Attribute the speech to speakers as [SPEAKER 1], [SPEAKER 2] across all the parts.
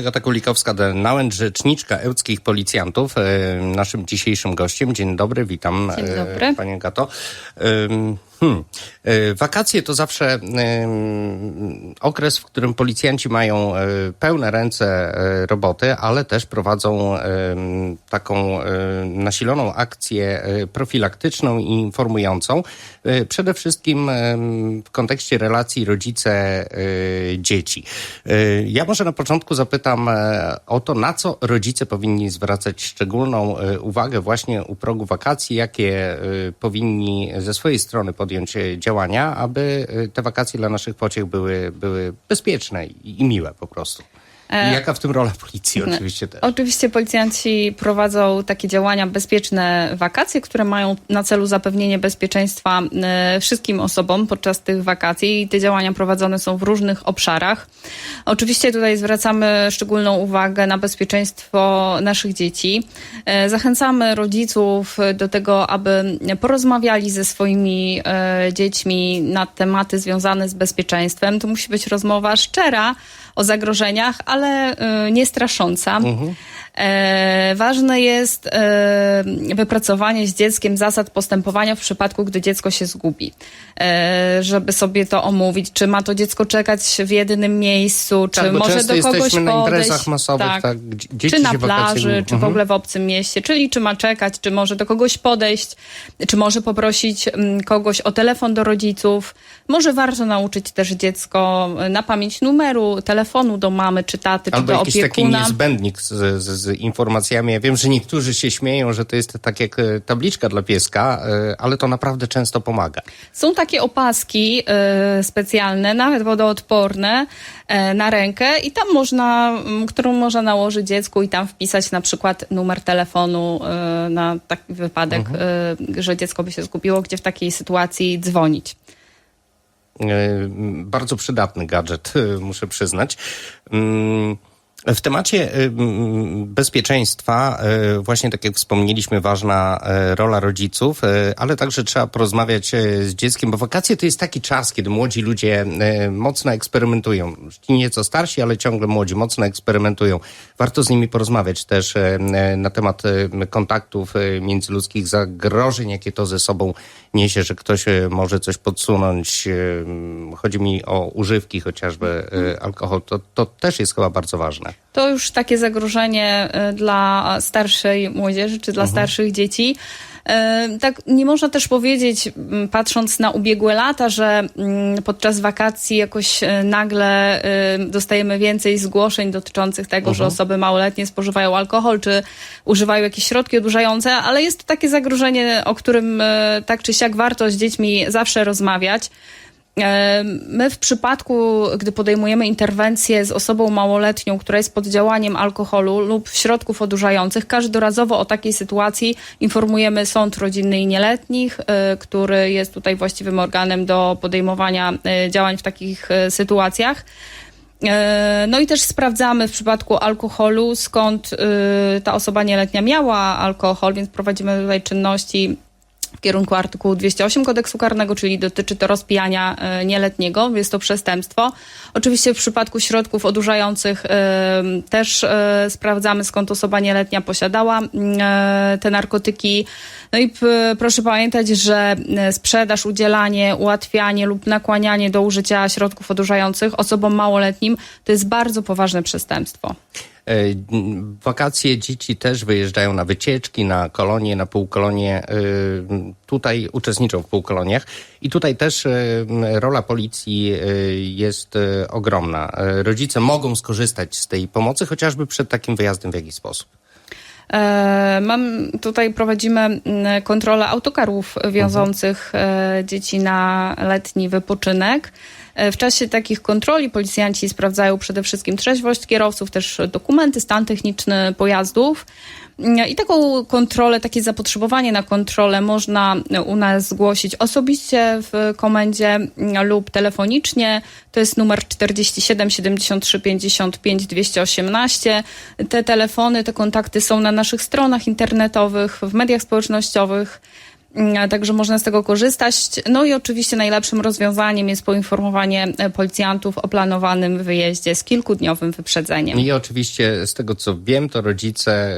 [SPEAKER 1] Agata Kulikowska-Denauer, rzeczniczka ełckich policjantów, e, naszym dzisiejszym gościem. Dzień dobry, witam
[SPEAKER 2] Dzień
[SPEAKER 1] e,
[SPEAKER 2] dobry.
[SPEAKER 1] Panie Gato. Hmm. E, Wakacje to zawsze okres, w którym policjanci mają e, pełne ręce e, roboty, ale też prowadzą taką nasiloną akcję profilaktyczną i informującą. Przede wszystkim w kontekście relacji rodzice-dzieci. Ja może na początku zapytam o to, na co rodzice powinni zwracać szczególną uwagę właśnie u progu wakacji, jakie powinni ze swojej strony podjąć działania, aby e, te wakacje dla naszych pociech były, były bezpieczne i miłe po prostu. I jaka w tym rola policji oczywiście też.
[SPEAKER 2] Oczywiście policjanci prowadzą takie działania bezpieczne wakacje, które mają na celu zapewnienie bezpieczeństwa e, wszystkim osobom podczas tych wakacji i te działania prowadzone są w różnych obszarach. Oczywiście tutaj zwracamy szczególną uwagę na bezpieczeństwo naszych dzieci. E, Zachęcamy rodziców do tego, aby porozmawiali ze swoimi e, dziećmi na tematy związane z bezpieczeństwem. To musi być rozmowa szczera o zagrożeniach, ale y, nie strasząca. E, ważne jest e, wypracowanie z dzieckiem zasad postępowania w przypadku, gdy dziecko się zgubi. E, żeby sobie to omówić, czy ma to dziecko czekać w jedynym miejscu, czy
[SPEAKER 1] Tak,
[SPEAKER 2] może do kogoś
[SPEAKER 1] jesteśmy na
[SPEAKER 2] podejść.
[SPEAKER 1] imprezach masowych, tak, dzieci
[SPEAKER 2] czy na plaży, czy w
[SPEAKER 1] Mhm.
[SPEAKER 2] ogóle w obcym mieście, czyli czy ma czekać, czy może do kogoś podejść, czy może poprosić mm, kogoś o telefon do rodziców. Może warto nauczyć też dziecko y, na pamięć numeru telefonu do mamy, czy taty, czy
[SPEAKER 1] Albo
[SPEAKER 2] do
[SPEAKER 1] jakiś taki niezbędnik z, z, z informacjami. Ja wiem, że niektórzy się śmieją, że to jest tak jak e, tabliczka dla pieska, e, ale to naprawdę często pomaga.
[SPEAKER 2] Są takie opaski e, specjalne, nawet wodoodporne na rękę i tam można, którą można nałożyć dziecku i tam wpisać na przykład numer telefonu na taki wypadek, e, że dziecko by się zgubiło, gdzie w takiej sytuacji dzwonić.
[SPEAKER 1] E, Bardzo przydatny gadżet, e, muszę przyznać. Mm, W temacie e, bezpieczeństwa, właśnie tak jak wspomnieliśmy, ważna rola rodziców, ale także trzeba porozmawiać z dzieckiem, bo wakacje to jest taki czas, kiedy młodzi ludzie mocno eksperymentują. Nieco starsi, ale ciągle młodzi, mocno eksperymentują. Warto z nimi porozmawiać też e, e, na temat e, kontaktów międzyludzkich, zagrożeń, jakie to ze sobą niesie, że ktoś może coś podsunąć. Chodzi mi o używki, chociażby alkohol. To, to też jest chyba bardzo ważne.
[SPEAKER 2] To już takie zagrożenie dla starszej młodzieży czy dla starszych dzieci. E, Tak, nie można też powiedzieć, patrząc na ubiegłe lata, że podczas wakacji jakoś e, nagle e, dostajemy więcej zgłoszeń dotyczących tego, że osoby małoletnie spożywają alkohol czy używają jakieś środki odurzające, ale jest to takie zagrożenie, o którym tak czy siak warto z dziećmi zawsze rozmawiać. E, My w przypadku, gdy podejmujemy interwencję z osobą małoletnią, która jest pod działaniem alkoholu lub środków odurzających, każdorazowo o takiej sytuacji informujemy Sąd Rodzinny i Nieletnich, e, który jest tutaj właściwym organem do podejmowania e, działań w takich sytuacjach. No i też sprawdzamy w przypadku alkoholu, skąd ta osoba nieletnia miała alkohol, więc prowadzimy tutaj czynności w kierunku artykułu 208 kodeksu karnego, czyli dotyczy to rozpijania e, nieletniego, jest to przestępstwo. Oczywiście w przypadku środków odurzających e, też e, sprawdzamy skąd osoba nieletnia posiadała te narkotyki. No i proszę pamiętać, że sprzedaż, udzielanie, ułatwianie lub nakłanianie do użycia środków odurzających osobom małoletnim to jest bardzo poważne przestępstwo.
[SPEAKER 1] E, Wakacje dzieci też wyjeżdżają na wycieczki, na kolonie, na półkolonie. e, Tutaj uczestniczą w półkoloniach i tutaj też e, rola policji jest ogromna. Rodzice mogą skorzystać z tej pomocy, chociażby przed takim wyjazdem w jakiś sposób.
[SPEAKER 2] E, Mam, tutaj prowadzimy mm, kontrolę autokarów wiążących e, dzieci na letni wypoczynek. E, W czasie takich kontroli policjanci sprawdzają przede wszystkim trzeźwość kierowców, też dokumenty, stan techniczny pojazdów. I taką kontrolę, takie zapotrzebowanie na kontrolę można u nas zgłosić osobiście w komendzie lub telefonicznie. To jest numer 47 73 55 218. Te telefony, te kontakty są na naszych stronach internetowych, w mediach społecznościowych. Mm, Także można z tego korzystać. No i oczywiście najlepszym rozwiązaniem jest poinformowanie e, policjantów o planowanym wyjeździe z kilkudniowym wyprzedzeniem.
[SPEAKER 1] I oczywiście z tego co wiem, to rodzice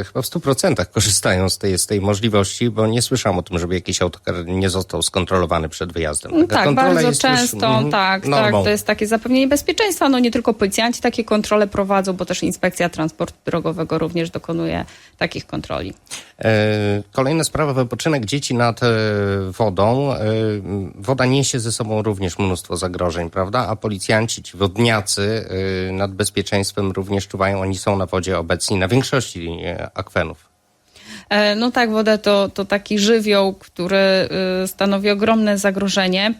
[SPEAKER 1] y, chyba w 100% korzystają z tej, z tej możliwości, bo nie słyszałam o tym, żeby jakiś autokar nie został skontrolowany przed wyjazdem. Taka
[SPEAKER 2] Tak, bardzo
[SPEAKER 1] jest już,
[SPEAKER 2] często,
[SPEAKER 1] mhm,
[SPEAKER 2] tak, tak. To jest takie zapewnienie bezpieczeństwa. No nie tylko policjanci takie kontrole prowadzą, bo też Inspekcja Transportu Drogowego również dokonuje takich kontroli.
[SPEAKER 1] E, Kolejna sprawa, wypoczynek dzieci nad e, wodą. E, Woda niesie ze sobą również mnóstwo zagrożeń, prawda? A policjanci, ci wodniacy e, nad bezpieczeństwem również czuwają. Oni są na wodzie obecni na większości akwenów.
[SPEAKER 2] No tak, woda to, to taki żywioł, który stanowi ogromne zagrożenie.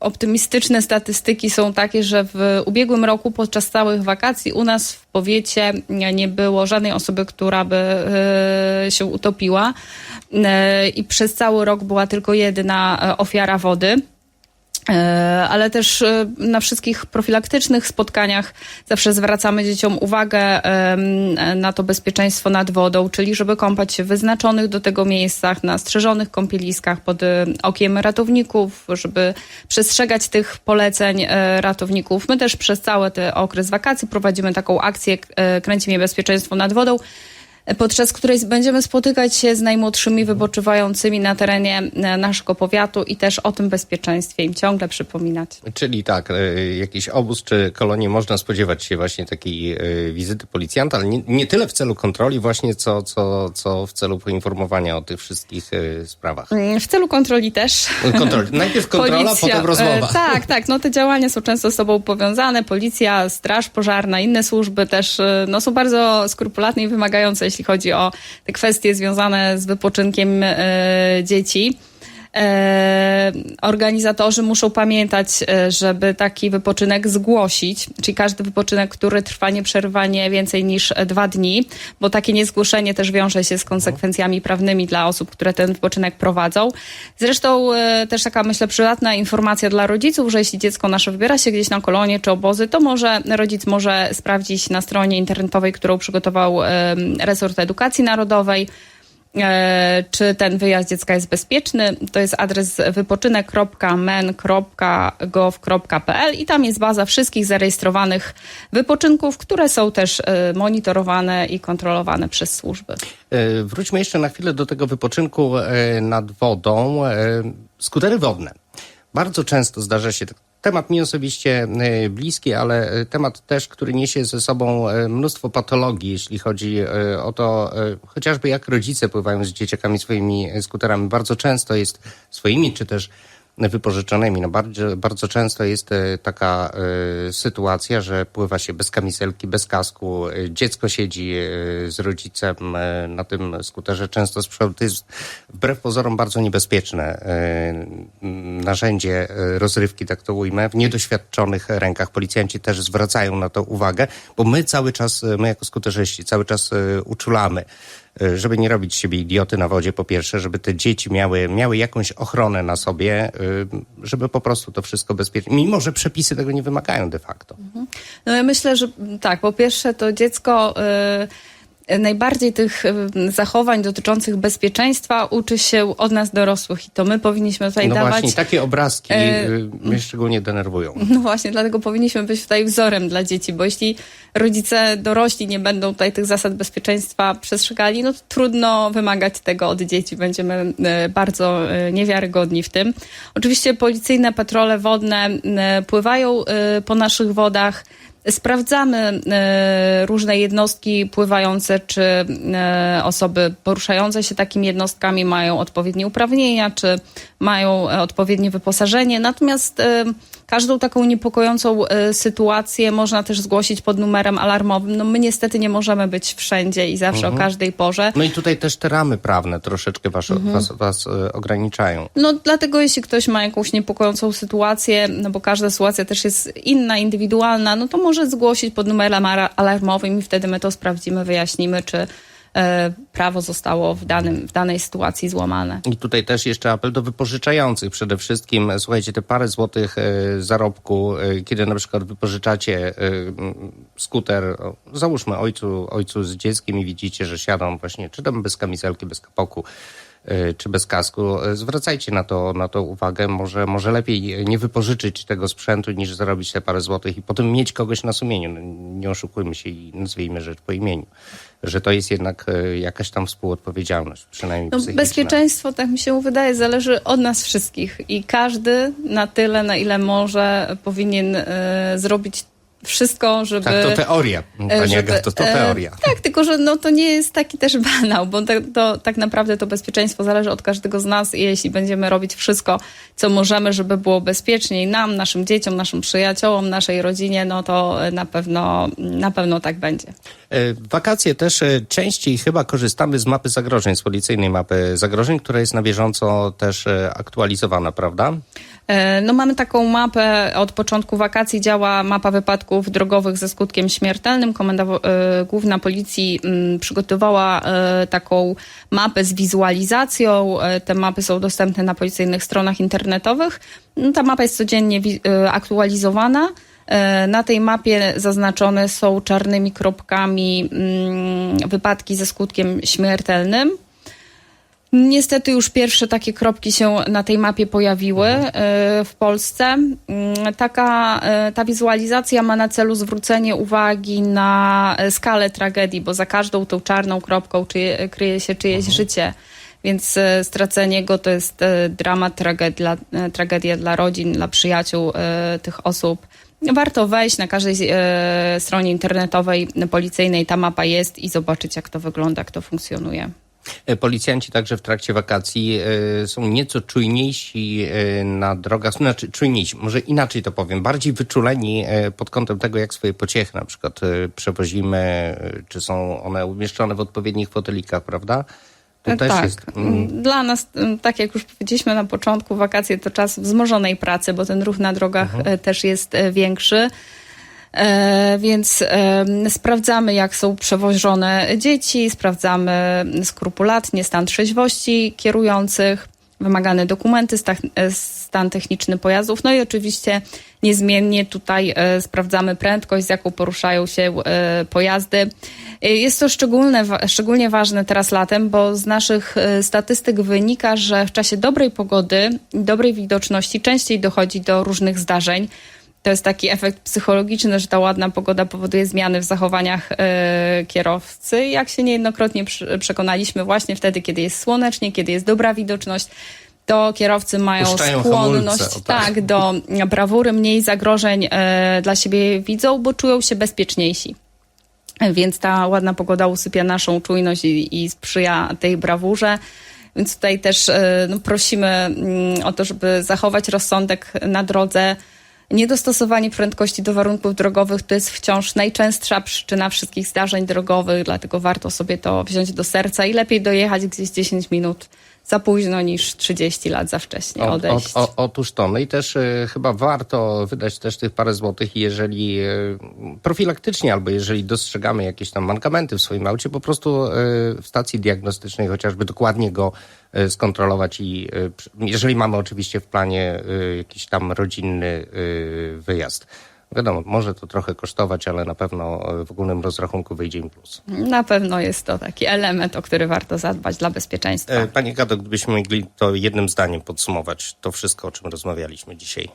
[SPEAKER 2] Optymistyczne statystyki są takie, że w ubiegłym roku podczas całych wakacji u nas w powiecie nie było żadnej osoby, która by się utopiła i przez cały rok była tylko jedna e, ofiara wody. E, ale też e, na wszystkich profilaktycznych spotkaniach zawsze zwracamy dzieciom uwagę na to bezpieczeństwo nad wodą, czyli żeby kąpać się w wyznaczonych do tego miejscach, na strzeżonych kąpieliskach pod e, okiem ratowników, żeby przestrzegać tych poleceń e, ratowników. My też przez cały ten okres wakacji prowadzimy taką akcję e, Kręci mnie bezpieczeństwo nad wodą podczas której będziemy spotykać się z najmłodszymi wypoczywającymi na terenie e, naszego powiatu i też o tym bezpieczeństwie im ciągle przypominać.
[SPEAKER 1] Czyli tak, e, jakiś obóz czy kolonię można spodziewać się właśnie takiej e, wizyty policjanta, ale nie, nie tyle w celu kontroli właśnie, co, co, co w celu poinformowania o tych wszystkich sprawach.
[SPEAKER 2] W celu kontroli też.
[SPEAKER 1] Kontroli. Najpierw kontrola,
[SPEAKER 2] Policja,
[SPEAKER 1] potem rozmowa.
[SPEAKER 2] tak, tak. No te działania są często z sobą powiązane. Policja, straż pożarna, inne służby też no, są bardzo skrupulatne i wymagające, jeśli chodzi o te kwestie związane z wypoczynkiem e, dzieci. E, organizatorzy muszą pamiętać, e, żeby taki wypoczynek zgłosić, czyli każdy wypoczynek, który trwa nieprzerwanie więcej niż e, dwa dni, bo takie niezgłoszenie też wiąże się z konsekwencjami prawnymi dla osób, które ten wypoczynek prowadzą. Zresztą też taka, myślę, przydatna informacja dla rodziców, że jeśli dziecko nasze wybiera się gdzieś na kolonie czy obozy, to może rodzic może sprawdzić na stronie internetowej, którą przygotował resort edukacji narodowej, czy ten wyjazd dziecka jest bezpieczny. To jest adres wypoczynek.men.gov.pl i tam jest baza wszystkich zarejestrowanych wypoczynków, które są też e, monitorowane i kontrolowane przez służby.
[SPEAKER 1] E, Wróćmy jeszcze na chwilę do tego wypoczynku e, nad wodą. E, Skutery wodne. Bardzo często zdarza się, temat mi osobiście e, bliski, ale e, temat też, który niesie ze sobą e, mnóstwo patologii, jeśli chodzi o to, chociażby jak rodzice pływają z dzieciakami swoimi skuterami. Bardzo często jest swoimi, czy też wypożyczonymi. No bardzo, bardzo często jest e, taka e, sytuacja, że pływa się bez kamizelki, bez kasku. E, Dziecko siedzi z rodzicem na tym skuterze często z przodu. To jest wbrew pozorom bardzo niebezpieczne narzędzie rozrywki, tak to ujmę. W niedoświadczonych rękach policjanci też zwracają na to uwagę, bo my cały czas, my jako skuterzyści, cały czas uczulamy żeby nie robić siebie idioty na wodzie, po pierwsze, żeby te dzieci miały, miały jakąś ochronę na sobie, y, żeby po prostu to wszystko bezpiecznie, mimo że przepisy tego nie wymagają de facto.
[SPEAKER 2] No ja myślę, że tak, po pierwsze to dziecko y, najbardziej tych zachowań dotyczących bezpieczeństwa uczy się od nas dorosłych i to my powinniśmy tutaj
[SPEAKER 1] No
[SPEAKER 2] dawać...
[SPEAKER 1] właśnie, takie obrazki
[SPEAKER 2] E,
[SPEAKER 1] y, mnie szczególnie denerwują.
[SPEAKER 2] No właśnie, dlatego powinniśmy być tutaj wzorem dla dzieci, bo jeśli rodzice dorośli nie będą tutaj tych zasad bezpieczeństwa przestrzegali, no to trudno wymagać tego od dzieci. Będziemy e, bardzo e, niewiarygodni w tym. Oczywiście policyjne patrole wodne e, pływają po naszych wodach. Sprawdzamy e, różne jednostki pływające, czy e, osoby poruszające się takimi jednostkami mają odpowiednie uprawnienia, czy mają e, odpowiednie wyposażenie. Natomiast każdą taką niepokojącą e, sytuację można też zgłosić pod numerem alarmowym. No my niestety nie możemy być wszędzie i zawsze o każdej porze.
[SPEAKER 1] No i tutaj też te ramy prawne troszeczkę was,
[SPEAKER 2] Mhm.
[SPEAKER 1] was, was y, ograniczają.
[SPEAKER 2] No dlatego jeśli ktoś ma jakąś niepokojącą sytuację, no bo każda sytuacja też jest inna, indywidualna, no to może zgłosić pod numerem alarmowym i wtedy my to sprawdzimy, wyjaśnimy, czy prawo zostało w, danym, w danej sytuacji złamane.
[SPEAKER 1] I tutaj też jeszcze apel do wypożyczających przede wszystkim. Słuchajcie, te parę złotych e, zarobku, e, kiedy na przykład wypożyczacie e, skuter, załóżmy ojcu, ojcu z dzieckiem i widzicie, że siadą właśnie, czy tam bez kamizelki, bez kapoku, e, czy bez kasku. E, Zwracajcie na to, na to uwagę. Może, może lepiej nie wypożyczyć tego sprzętu, niż zarobić te parę złotych i potem mieć kogoś na sumieniu. No, Nie oszukujmy się i nazwijmy rzecz po imieniu. Że to jest jednak e, jakaś tam współodpowiedzialność, przynajmniej
[SPEAKER 2] No,
[SPEAKER 1] psychiczna.
[SPEAKER 2] bezpieczeństwo, tak mi się wydaje, zależy od nas wszystkich i każdy na tyle, na ile może, powinien e, zrobić wszystko, żeby...
[SPEAKER 1] Tak, to teoria, Pani
[SPEAKER 2] e, żeby-
[SPEAKER 1] Agato, to
[SPEAKER 2] e,
[SPEAKER 1] teoria.
[SPEAKER 2] Tak, tylko że no, to nie jest taki też banał, bo to, to, tak naprawdę to bezpieczeństwo zależy od każdego z nas i jeśli będziemy robić wszystko, co możemy, żeby było bezpieczniej nam, naszym dzieciom, naszym przyjaciołom, naszej rodzinie, no to e, na pewno, na pewno tak będzie.
[SPEAKER 1] E, wakacje też e, częściej chyba korzystamy z mapy zagrożeń, z policyjnej mapy zagrożeń, która jest na bieżąco też e, aktualizowana, prawda?
[SPEAKER 2] E, No mamy taką mapę, od początku wakacji działa mapa wypadków drogowych ze skutkiem śmiertelnym. Komenda e, Główna Policji mm, przygotowała e, taką mapę z wizualizacją. Te mapy są dostępne na policyjnych stronach internetowych. No, Ta mapa jest codziennie aktualizowana. Na tej mapie zaznaczone są czarnymi kropkami mm, wypadki ze skutkiem śmiertelnym. Niestety już pierwsze takie kropki się na tej mapie pojawiły e, w Polsce. Mm, Taka, e, ta wizualizacja ma na celu zwrócenie uwagi na skalę tragedii, bo za każdą tą czarną kropką czyje, kryje się czyjeś życie. Więc e, stracenie go to jest dramat, tragedia, tragedia dla rodzin, dla przyjaciół tych osób. Warto wejść na każdej stronie internetowej policyjnej, ta mapa jest i zobaczyć, jak to wygląda, jak to funkcjonuje.
[SPEAKER 1] E, Policjanci także w trakcie wakacji e, są nieco czujniejsi e, na drogach, znaczy czujniejsi, może inaczej to powiem, bardziej wyczuleni pod kątem tego, jak swoje pociechy na przykład przewozimy, czy są one umieszczone w odpowiednich fotelikach, prawda? To też
[SPEAKER 2] tak.
[SPEAKER 1] jest... mm,
[SPEAKER 2] Dla nas, tak jak już powiedzieliśmy na początku, wakacje to czas wzmożonej pracy, bo ten ruch na drogach
[SPEAKER 1] Mhm.
[SPEAKER 2] też jest większy. E, więc sprawdzamy, jak są przewożone dzieci, sprawdzamy skrupulatnie stan trzeźwości kierujących, wymagane dokumenty, e, stan techniczny pojazdów, no i oczywiście niezmiennie tutaj e, sprawdzamy prędkość, z jaką poruszają się pojazdy. Jest to szczególne, szczególnie ważne teraz latem, bo z naszych statystyk wynika, że w czasie dobrej pogody, dobrej widoczności częściej dochodzi do różnych zdarzeń. To jest taki efekt psychologiczny, że ta ładna pogoda powoduje zmiany w zachowaniach e, kierowcy. Jak się niejednokrotnie przy, przekonaliśmy, właśnie wtedy, kiedy jest słonecznie, kiedy jest dobra widoczność, to kierowcy mają
[SPEAKER 1] Puszczają
[SPEAKER 2] skłonność
[SPEAKER 1] hamulce, tak.
[SPEAKER 2] tak, do brawury, mniej zagrożeń e, dla siebie widzą, bo czują się bezpieczniejsi. Więc ta ładna pogoda usypia naszą czujność i, i sprzyja tej brawurze. Więc tutaj też e, no, prosimy mm, o to, żeby zachować rozsądek na drodze. Niedostosowanie prędkości do warunków drogowych to jest wciąż najczęstsza przyczyna wszystkich zdarzeń drogowych, dlatego warto sobie to wziąć do serca i lepiej dojechać gdzieś 10 minut za późno niż 30 lat za wcześnie
[SPEAKER 1] O,
[SPEAKER 2] odejść.
[SPEAKER 1] o, o, otóż to. No i też e, chyba warto wydać też tych parę złotych, jeżeli e, profilaktycznie albo jeżeli dostrzegamy jakieś tam mankamenty w swoim aucie, po prostu e, w stacji diagnostycznej chociażby dokładnie go skontrolować i przy- jeżeli mamy oczywiście w planie e, jakiś tam rodzinny wyjazd. Wiadomo, może to trochę kosztować, ale na pewno w ogólnym rozrachunku wyjdzie im plus.
[SPEAKER 2] Na pewno jest to taki element, o który warto zadbać dla bezpieczeństwa.
[SPEAKER 1] E, Panie Gado, gdybyśmy mogli to jednym zdaniem podsumować, to wszystko, o czym rozmawialiśmy dzisiaj.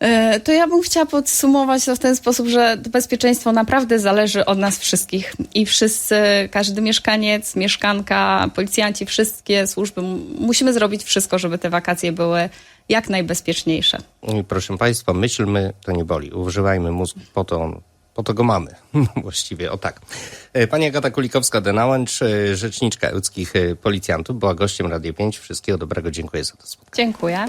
[SPEAKER 2] E, To ja bym chciała podsumować to w ten sposób, że to bezpieczeństwo naprawdę zależy od nas wszystkich. I wszyscy, każdy mieszkaniec, mieszkanka, policjanci, wszystkie służby, musimy zrobić wszystko, żeby te wakacje były jak najbezpieczniejsze.
[SPEAKER 1] Proszę Państwa, myślmy, to nie boli. Używajmy mózgu, po to, on, po to go mamy. Właściwie, o tak. E, Pani Agata Kulikowska-Denałęcz, e, rzeczniczka łódzkich policjantów, była gościem Radio 5. Wszystkiego dobrego, dziękuję za to spotkanie.
[SPEAKER 2] Dziękuję.